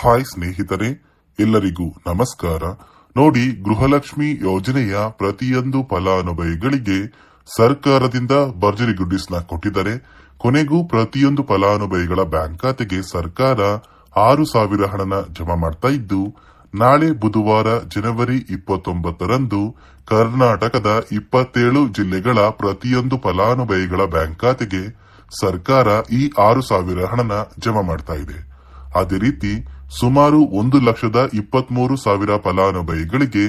Hi ಸ್ನೇಹಿತರೆ, ಎಲ್ಲರಿಗೂ ನಮಸ್ಕಾರ. ನೋಡಿ, ಗೃಹಲಕ್ಷ್ಮಿ ಯೋಜನೆಯ ಪ್ರತಿಯೊಂದು ಫಲಾನುಭವಿಗಳಿಗೆ ಸರ್ಕಾರದಿಂದ ಭರ್ಜರಿ ಗುಡ್ಡಿಸ್ನ ಕೊಟ್ಟಿದ್ದಾರೆ. ಕೊನೆಗೂ ಪ್ರತಿಯೊಂದು ಫಲಾನುಭವಿಗಳ ಬ್ಯಾಂಕ್ ಖಾತೆಗೆ ಸರ್ಕಾರ ಆರು ಸಾವಿರ ಹಣನ ಜಮಾ ಮಾಡ್ತಾ ಇದ್ದು, ನಾಳೆ ಬುಧವಾರ ಜನವರಿ ಇಪ್ಪತ್ತೊಂಬತ್ತರಂದು ಕರ್ನಾಟಕದ ಇಪ್ಪತ್ತೇಳು ಜಿಲ್ಲೆಗಳ ಪ್ರತಿಯೊಂದು ಫಲಾನುಭವಿಗಳ ಬ್ಯಾಂಕ್ ಖಾತೆಗೆ ಸರ್ಕಾರ ಈ ಆರು ಸಾವಿರ ಹಣನ ಜಮಾ ಮಾಡ್ತಾ ಇದೆ. ಅದೇ ರೀತಿ ಸುಮಾರು ಒಂದು ಲಕ್ಷದ ಇಪ್ಪತ್ಮೂರು ಸಾವಿರ ಫಲಾನುಭವಿಗಳಿಗೆ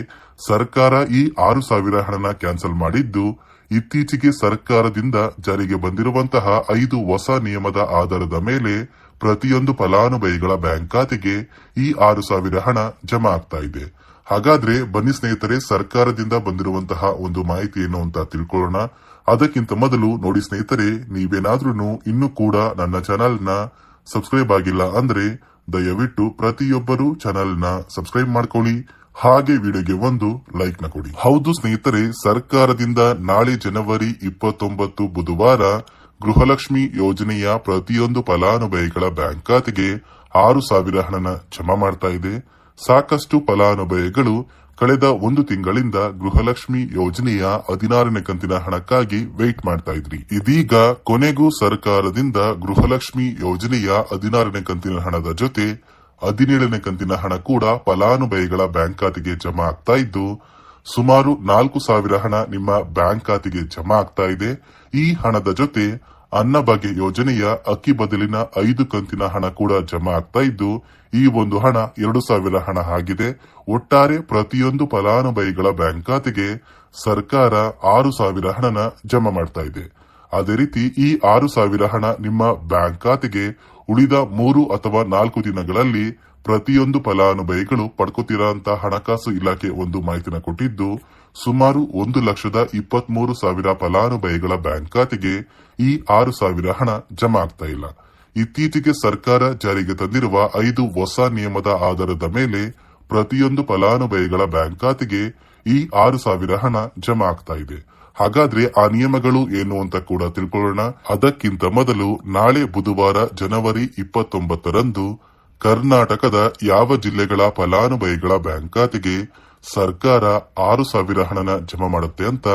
ಸರ್ಕಾರ ಈ ಆರು ಸಾವಿರ ಹಣನ ಕ್ಯಾನ್ಸಲ್ ಮಾಡಿದ್ದು, ಇತ್ತೀಚೆಗೆ ಸರ್ಕಾರದಿಂದ ಜಾರಿಗೆ ಬಂದಿರುವಂತಹ ಐದು ಹೊಸ ನಿಯಮದ ಆಧಾರದ ಮೇಲೆ ಪ್ರತಿಯೊಂದು ಫಲಾನುಭವಿಗಳ ಬ್ಯಾಂಕ್ ಖಾತೆಗೆ ಈ ಆರು ಸಾವಿರ ಹಣ ಜಮಾ ಆಗ್ತಾ ಇದೆ. ಹಾಗಾದ್ರೆ ಬನ್ನಿ ಸ್ನೇಹಿತರೆ, ಸರ್ಕಾರದಿಂದ ಬಂದಿರುವಂತಹ ಒಂದು ಮಾಹಿತಿ ಏನು ಅಂತ ತಿಳ್ಕೊಳ್ಳೋಣ. ಅದಕ್ಕಿಂತ ಮೊದಲು ನೋಡಿ ಸ್ನೇಹಿತರೆ ನೀವೇನಾದ್ರೂ ಇನ್ನೂ ಕೂಡ ನನ್ನ ಚಾನೆಲ್ನ ಸಬ್ಸ್ಕ್ರೈಬ್ ಆಗಿಲ್ಲ ಅಂದ್ರೆ ದಯವಿಟ್ಟು ಪ್ರತಿಯೊಬ್ಬರು ಚಾನೆಲ್ನ ಸಬ್ಸ್ಕ್ರೈಬ್ ಮಾಡ್ಕೊಳ್ಳಿ, ಹಾಗೆ ವಿಡಿಯೋಗೆ ಒಂದು ಲೈಕ್ನ ಕೊಡಿ. ಹೌದು ಸ್ನೇಹಿತರೆ, ಸರ್ಕಾರದಿಂದ ನಾಳೆ ಜನವರಿ ಇಪ್ಪತ್ತೊಂಬತ್ತು ಬುಧವಾರ ಗೃಹಲಕ್ಷ್ಮಿ ಯೋಜನೆಯ ಪ್ರತಿಯೊಂದು ಫಲಾನುಭವಿಗಳ ಬ್ಯಾಂಕ್ ಖಾತೆಗೆ ಆರು ಸಾವಿರ ಹಣನ ಜಮಾ ಮಾಡ್ತಾ ಇದೆ. ಸಾಕಷ್ಟು ಫಲಾನುಭವಿಗಳು ಕಳೆದ ಒಂದು ತಿಂಗಳಿಂದ ಗೃಹಲಕ್ಷ್ಮಿ ಯೋಜನೆಯ ಹದಿನಾರನೇ ಕಂತಿನ ಹಣಕ್ಕಾಗಿ ವೇಟ್ ಮಾಡ್ತಾ ಇದ್ರಿ. ಇದೀಗ ಕೊನೆಗೂ ಸರ್ಕಾರದಿಂದ ಗೃಹಲಕ್ಷ್ಮಿ ಯೋಜನೆಯ ಹದಿನಾರನೇ ಕಂತಿನ ಹಣದ ಜೊತೆ ಹದಿನೇಳನೇ ಕಂತಿನ ಹಣ ಕೂಡ ಫಲಾನುಭವಿಗಳ ಬ್ಯಾಂಕ್ ಖಾತೆಗೆ ಜಮಾ ಆಗ್ತಾ ಇದ್ದು, ಸುಮಾರು ನಾಲ್ಕು ಸಾವಿರ ಹಣ ನಿಮ್ಮ ಬ್ಯಾಂಕ್ ಖಾತೆಗೆ ಜಮಾ ಆಗ್ತಾ ಇದೆ. ಈ ಹಣದ ಜೊತೆ ಅನ್ನಭಾಗ್ಯ ಯೋಜನೆಯ ಅಕ್ಕಿ ಬದಲಿನ ಐದು ಕಂತಿನ ಹಣ ಕೂಡ ಜಮಾ ಆಗ್ತಾ ಇದ್ದು, ಈ ಒಂದು ಹಣ ಎರಡು ಸಾವಿರ ಹಣ ಆಗಿದೆ. ಒಟ್ಟಾರೆ ಪ್ರತಿಯೊಂದು ಫಲಾನುಭವಿಗಳ ಬ್ಯಾಂಕ್ ಖಾತೆಗೆ ಸರ್ಕಾರ ಆರು ಸಾವಿರ ಹಣನ ಜಮಾ ಮಾಡ್ತಾ ಇದೆ. ಅದೇ ರೀತಿ ಈ ಆರು ಸಾವಿರ ಹಣ ನಿಮ್ಮ ಬ್ಯಾಂಕ್ ಖಾತೆಗೆ ಉಳಿದ ಮೂರು ಅಥವಾ ನಾಲ್ಕು ದಿನಗಳಲ್ಲಿ ಪ್ರತಿಯೊಂದು ಫಲಾನುಭವಿಗಳು ಪಡ್ಕೋತಿರಂತ ಹಣಕಾಸು ಇಲಾಖೆ ಒಂದು ಮಾಹಿತಿನ ಕೊಟ್ಟಿದ್ದು ಸುಮಾರು ಒಂದು ಲಕ್ಷದ ಇಪ್ಪತ್ಮೂರು ಸಾವಿರ ಫಲಾನುಭವಿಗಳ ಬ್ಯಾಂಕ್ ಖಾತೆಗೆ ಈ ಆರು ಸಾವಿರ ಹಣ ಜಮಾ ಆಗ್ತಾ ಇಲ್ಲ. ಇತ್ತೀಚೆಗೆ ಸರ್ಕಾರ ಜಾರಿಗೆ ತಂದಿರುವ ಐದು ಹೊಸ ನಿಯಮದ ಆಧಾರದ ಮೇಲೆ ಪ್ರತಿಯೊಂದು ಫಲಾನುಭವಿಗಳ ಬ್ಯಾಂಕ್ ಖಾತೆಗೆ ಈ ಆರು ಸಾವಿರ ಹಣ ಜಮಾ ಆಗ್ತಾ ಇದೆ. ಹಾಗಾದ್ರೆ ಆ ನಿಯಮಗಳು ಏನು ಅಂತ ಕೂಡ ತಿಳ್ಕೊಳ್ಳೋಣ. ಅದಕ್ಕಿಂತ ಮೊದಲು ನಾಳೆ ಬುಧವಾರ ಜನವರಿ ಇಪ್ಪತ್ತೊಂಬತ್ತರಂದು ಕರ್ನಾಟಕದ ಯಾವ ಜಿಲ್ಲೆಗಳ ಫಲಾನುಭವಿಗಳ ಬ್ಯಾಂಕ್ ಖಾತೆಗೆ ಸರ್ಕಾರ ಆರು ಸಾವಿರ ಹಣನ ಜಮಾ ಮಾಡುತ್ತೆ ಅಂತ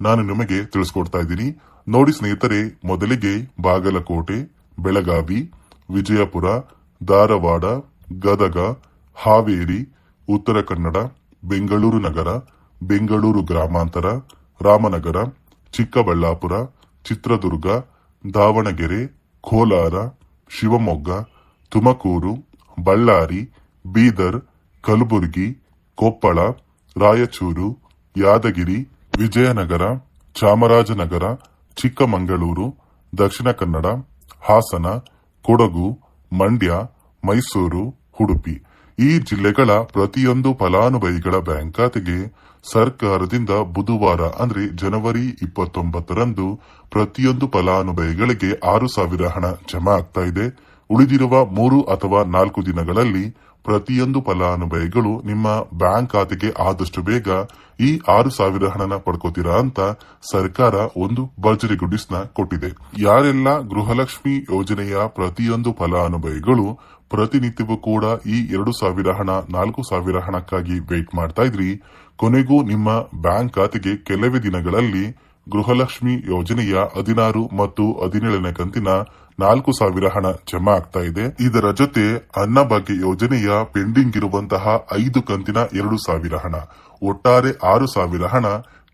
ನಾನು ನಿಮಗೆ ತಿಳಿಸ್ಕೊಡ್ತಾ ಇದ್ದೀನಿ. ನೋಡಿ ಸ್ನೇಹಿತರೆ, ಮೊದಲಿಗೆ ಬಾಗಲಕೋಟೆ, ಬೆಳಗಾವಿ, ವಿಜಯಪುರ, ಧಾರವಾಡ, ಗದಗ, ಹಾವೇರಿ, ಉತ್ತರ ಕನ್ನಡ, ಬೆಂಗಳೂರು ನಗರ, ಬೆಂಗಳೂರು ಗ್ರಾಮಾಂತರ, ರಾಮನಗರ, ಚಿಕ್ಕಬಳ್ಳಾಪುರ, ಚಿತ್ರದುರ್ಗ, ದಾವಣಗೆರೆ, ಕೋಲಾರ, ಶಿವಮೊಗ್ಗ, ತುಮಕೂರು, ಬಳ್ಳಾರಿ, ಬೀದರ್, ಕಲಬುರಗಿ ಕೊಪ್ಪಳ, ರಾಯಚೂರು, ಯಾದಗಿರಿ, ವಿಜಯನಗರ, ಚಾಮರಾಜನಗರ, ಚಿಕ್ಕಮಗಳೂರು, ದಕ್ಷಿಣ ಕನ್ನಡ, ಹಾಸನ, ಕೊಡಗು, ಮಂಡ್ಯ, ಮೈಸೂರು, ಉಡುಪಿ. ಈ ಜಿಲ್ಲೆಗಳ ಪ್ರತಿಯೊಂದು ಫಲಾನುಭವಿಗಳ ಬ್ಯಾಂಕ್ ಖಾತೆಗೆ ಸರ್ಕಾರದಿಂದ ಬುಧವಾರ, ಅಂದ್ರೆ ಜನವರಿ ಇಪ್ಪತ್ತೊಂಬತ್ತರಂದು ಪ್ರತಿಯೊಂದು ಫಲಾನುಭವಿಗಳಿಗೆ ಆರು ಸಾವಿರ ಹಣ ಜಮಾ ಆಗ್ತಾ ಇದೆ. ಉಳಿದಿರುವ ಮೂರು ಅಥವಾ ನಾಲ್ಕು ದಿನಗಳಲ್ಲಿ ಪ್ರತಿಯೊಂದು ಫಲಾನುಭವಿಗಳು ನಿಮ್ಮ ಬ್ಯಾಂಕ್ ಖಾತೆಗೆ ಆದಷ್ಟು ಬೇಗ ಈ ಆರು ಸಾವಿರ ಹಣನ ಪಡ್ಕೋತೀರಾ ಅಂತ ಸರ್ಕಾರ ಒಂದು ಭರ್ಜರಿ ಗುಡಿಸ್ನ ಕೊಟ್ಟಿದೆ. ಯಾರೆಲ್ಲ ಗೃಹಲಕ್ಷ್ಮಿ ಯೋಜನೆಯ ಪ್ರತಿಯೊಂದು ಫಲಾನುಭವಿಗಳು ಪ್ರತಿನಿತ್ಯವೂ ಕೂಡ ಈ ಎರಡು ಸಾವಿರ ಹಣ, ನಾಲ್ಕು ಸಾವಿರ ಹಣಕ್ಕಾಗಿ ವೇಟ್ ಮಾಡ್ತಾ ಇದ್ರಿ, ಕೊನೆಗೂ ನಿಮ್ಮ ಬ್ಯಾಂಕ್ ಖಾತೆಗೆ ಕೆಲವೇ ದಿನಗಳಲ್ಲಿ ಗೃಹಲಕ್ಷ್ಮಿ ಯೋಜನೆಯ ಹದಿನಾರು ಮತ್ತು ಹದಿನೇಳನೇ ಕಂತಿನ ನಾಲ್ಕು ಸಾವಿರ ಹಣ ಜಮಾ ಆಗ್ತಾ ಇದೆ. ಇದರ ಜೊತೆ ಅನ್ನಭಾಗ್ಯ ಯೋಜನೆಯ ಪೆಂಡಿಂಗ್ ಇರುವಂತಹ ಐದು ಕಂತಿನ ಎರಡು ಸಾವಿರ ಹಣ. ಒಟ್ಟಾರೆ ಆರು ಸಾವಿರ ಹಣ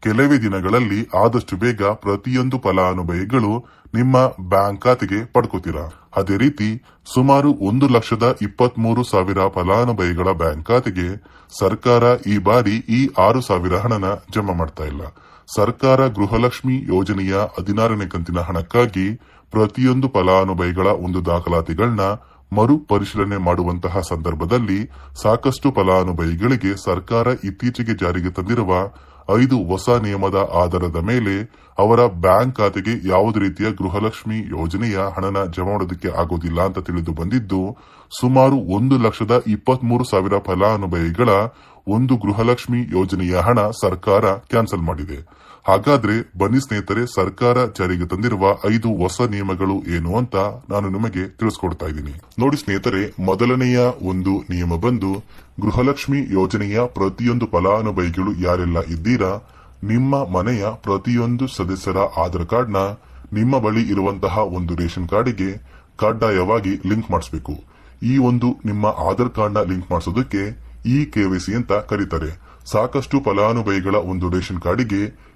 ಕೆಲವೇ ದಿನಗಳಲ್ಲಿ ಆದಷ್ಟು ಬೇಗ ಪ್ರತಿಯೊಂದು ಫಲಾನುಭವಿಗಳು ನಿಮ್ಮ ಬ್ಯಾಂಕ್ ಖಾತೆಗೆ ಪಡ್ಕೋತೀರಾ? ಅದೇ ರೀತಿ ಸುಮಾರು ಒಂದು ಲಕ್ಷದ ಇಪ್ಪತ್ಮೂರು ಸಾವಿರ ಫಲಾನುಭವಿಗಳ ಬ್ಯಾಂಕ್ ಖಾತೆಗೆ ಸರ್ಕಾರ ಈ ಬಾರಿ ಈ ಆರು ಸಾವಿರ ಹಣನ ಜಮಾ ಮಾಡ್ತಾ ಇಲ್ಲ. ಸರ್ಕಾರ ಗೃಹಲಕ್ಷ್ಮಿ ಯೋಜನೆಯ ಹದಿನಾರನೇ ಕಂತಿನ ಹಣಕ್ಕಾಗಿ ಪ್ರತಿಯೊಂದು ಫಲಾನುಭವಿಗಳ ಒಂದು ದಾಖಲಾತಿಗಳನ್ನ ಮರು ಪರಿಶೀಲನೆ ಮಾಡುವಂತಹ ಸಂದರ್ಭದಲ್ಲಿ ಸಾಕಷ್ಟು ಫಲಾನುಭವಿಗಳಿಗೆ ಸರ್ಕಾರ ಇತ್ತೀಚೆಗೆ ಜಾರಿಗೆ ತಂದಿರುವ ಐದು ಹೊಸ ನಿಯಮದ ಆಧಾರದ ಮೇಲೆ ಅವರ ಬ್ಯಾಂಕ್ ಖಾತೆಗೆ ಯಾವುದೇ ರೀತಿಯ ಗೃಹಲಕ್ಷ್ಮಿ ಯೋಜನೆಯ ಹಣನ ಜಮಾ ಮಾಡೋದಕ್ಕೆ ಆಗೋದಿಲ್ಲ ಅಂತ ತಿಳಿದು ಬಂದಿದ್ದು, ಸುಮಾರು ಒಂದು ಲಕ್ಷದ ಇಪ್ಪತ್ಮೂರು ಸಾವಿರ ಫಲಾನುಭವಿಗಳ ಒಂದು ಗೃಹಲಕ್ಷ್ಮಿ ಯೋಜನೆಯ ಹಣ ಸರ್ಕಾರ ಕ್ಯಾನ್ಸಲ್ ಮಾಡಿದೆ. ಹಾಗಾದ್ರೆ ಬನ್ನಿ ಸ್ನೇಹಿತರೆ, ಸರ್ಕಾರ ಜಾರಿಗೆ ತಂದಿರುವ ಐದು ಹೊಸ ನಿಯಮಗಳು ಏನು ಅಂತ ನಾನು ನಿಮಗೆ ತಿಳಿಸ್ಕೊಡ್ತಾ ಇದ್ದೀನಿ. ನೋಡಿ ಸ್ನೇಹಿತರೆ, ಮೊದಲನೆಯ ಒಂದು ನಿಯಮ ಬಂದು, ಗೃಹಲಕ್ಷ್ಮಿ ಯೋಜನೆಯ ಪ್ರತಿಯೊಂದು ಫಲಾನುಭವಿಗಳು ಯಾರೆಲ್ಲ ಇದ್ದೀರಾ, ನಿಮ್ಮ ಮನೆಯ ಪ್ರತಿಯೊಂದು ಸದಸ್ಯರ ಆಧಾರ್ ಕಾರ್ಡ್ನ ನಿಮ್ಮ ಬಳಿ ಇರುವಂತಹ ಒಂದು ರೇಷನ್ ಕಾರ್ಡಿಗೆ ಕಡ್ಡಾಯವಾಗಿ ಲಿಂಕ್ ಮಾಡಿಸಬೇಕು. ಈ ಒಂದು ನಿಮ್ಮ ಆಧಾರ್ ಕಾರ್ಡ್ನ ಲಿಂಕ್ ಮಾಡಿಸೋದಕ್ಕೆ ಇ ಕೆವೈಸಿ ಅಂತ ಕರೀತಾರೆ. ಸಾಕಷ್ಟು ಫಲಾನುಭವಿಗಳ ಒಂದು ರೇಷನ್ ಕಾರ್ಡಿಗೆ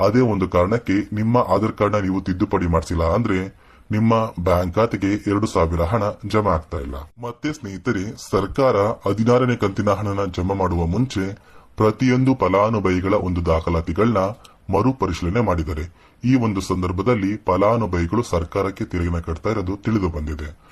ಅದೇ ಒಂದು ಕಾರಣಕ್ಕೆ ನಿಮ್ಮ ಆಧಾರ್ ಕಾರ್ಡ್ನ ನೀವು ತಿದ್ದುಪಡಿ ಮಾಡಿಸಿಲ್ಲ ಅಂದ್ರೆ ನಿಮ್ಮ ಬ್ಯಾಂಕ್ ಖಾತೆಗೆ ಎರಡು ಸಾವಿರ ಹಣ ಜಮಾ ಆಗ್ತಾ ಇಲ್ಲ. ಮತ್ತೆ ಸ್ನೇಹಿತರೆ, ಸರ್ಕಾರ ಹದಿನಾರನೇ ಕಂತಿನ ಹಣನ ಜಮಾ ಮಾಡುವ ಮುಂಚೆ ಪ್ರತಿಯೊಂದು ಫಲಾನುಭವಿಗಳ ಒಂದು ದಾಖಲಾತಿಗಳನ್ನ ಮರುಪರಿಶೀಲನೆ ಮಾಡಿದ್ದಾರೆ. ಈ ಒಂದು ಸಂದರ್ಭದಲ್ಲಿ ಫಲಾನುಭವಿಗಳು ಸರ್ಕಾರಕ್ಕೆ ತೆರಿಗೆನ ಕಟ್ತಾ ಇರೋದು ತಿಳಿದು ಬಂದಿದೆ.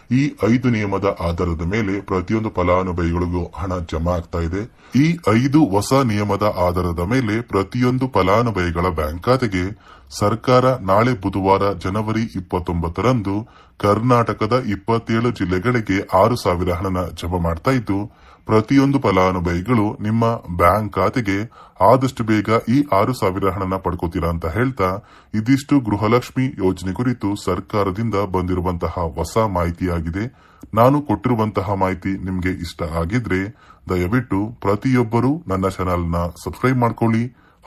ಈ ಐದು ನಿಯಮದ ಆಧಾರದ ಮೇಲೆ ಪ್ರತಿಯೊಂದು ಫಲಾನುಭವಿಗಳಿಗೂ ಹಣ ಜಮಾ ಆಗ್ತಾ ಇದೆ. ಈ ಐದು ಹೊಸ ನಿಯಮದ ಆಧಾರದ ಮೇಲೆ ಪ್ರತಿಯೊಂದು ಫಲಾನುಭವಿಗಳ ಬ್ಯಾಂಕ್ ಖಾತೆಗೆ ಸರ್ಕಾರ ನಾಳೆ ಬುಧವಾರ ಜನವರಿ ಇಪ್ಪತ್ತೊಂಬತ್ತರಂದು ಕರ್ನಾಟಕದ ಇಪ್ಪತ್ತೇಳು ಜಿಲ್ಲೆಗಳಿಗೆ ಆರು ಸಾವಿರ ಹಣನ ಜಮಾ ಮಾಡ್ತಾ ಇದ್ದು, ಪ್ರತಿಯೊಂದು ಫಲಾನುಭವಿಗಳು ನಿಮ್ಮ ಬ್ಯಾಂಕ್ ಖಾತೆಗೆ ಆದಷ್ಟು ಬೇಗ ಈ ಆರು ಸಾವಿರ ಹಣನ ಪಡ್ಕೋತೀರಾ ಅಂತ ಹೇಳ್ತಾ, ಇದಿಷ್ಟು ಗೃಹಲಕ್ಷ್ಮಿ ಯೋಜನೆ ಕುರಿತು ಸರ್ಕಾರದಿಂದ ಬಂದಿರುವಂತಹ ಹೊಸ ಮಾಹಿತಿಯಾಗಿದೆ ನಾನು ಕೊಟ್ಟಿರುವಂತಹ ಮಾಹಿತಿ ನಿಮಗೆ ಇಷ್ಟ ಆಗಿದ್ರೆ ದಯವಿಟ್ಟು ಪ್ರತಿಯೊಬ್ಬರು ನನ್ನ ಚಾನೆಲ್ನ ಸಬ್ಸ್ಕ್ರೈಬ್ ಮಾಡ್ಕೊಳ್ಳಿ.